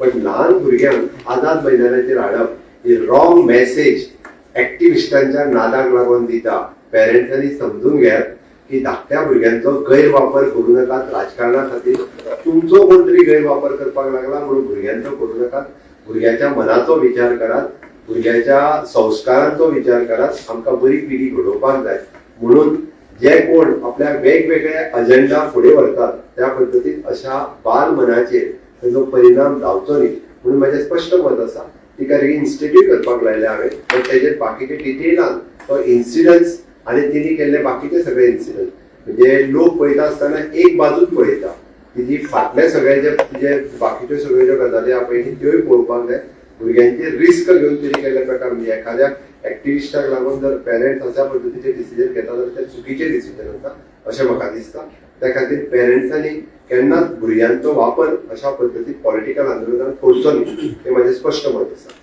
पण ल्हान भुरग्यांक आझाद मैदानाचेर हाडप ही रॉंग मेसेज ऍक्टिव्हिस्टांच्या नादाक लागून दिता पेरंट्सांनी समजून घेयात की धाकट्या भुरग्यांचो गैरवापर करू नकात राजकारणा खातीर तुमचो कोण तरी गैरवापर करपाक लागला म्हणून भुरग्यांचो करू नकात. भुरग्याच्या मनाचो विचार करात. भुरग्याच्या संस्कारांचो विचार करात. आमकां बरी पिढी घडोवपाक जाय. म्हणून जे कोण आपल्या वेगवेगळे अजेंडा फुडें व्हरतात त्या पद्दतीन अशा बाल मनाचेर ताजो परिणाम जावचो न्ही म्हणून म्हजें स्पश्ट मत आसा तिका इन्स्टिट्यूट करपाक लायले हांवें पण तेजेर बाकीचे डिटेलान तो इन्सिडंट्स आनी तिणी केल्ले बाकीचे सगळे इन्सिडंट म्हणजे लोक पळयता आसतना एक बाजूच पळयता. तिजी फाटले सगळे जे तिजे बाकीच्यो सगळ्यो ज्यो गजाली आहा पळय त्योय पळोवपाक जाय भुरग्यांचे रिस्क घेवन तिणी केल्ले प्रकार. म्हणजे एखाद्या एक्टिविस्टाक लागून जर पेरंट्स अशा पद्दतीचे डिसिजन घेता जाल्यार ते चुकीचे डिसिजन आसा अशें म्हाका दिसता. त्या खातीर पेरंट्सांनी केन्नाच भुरग्यांचो वापर अशा पद्दतीन पॉलिटिकल आंदोलनात करचो न्ही हें माझे स्पश्ट मत आसा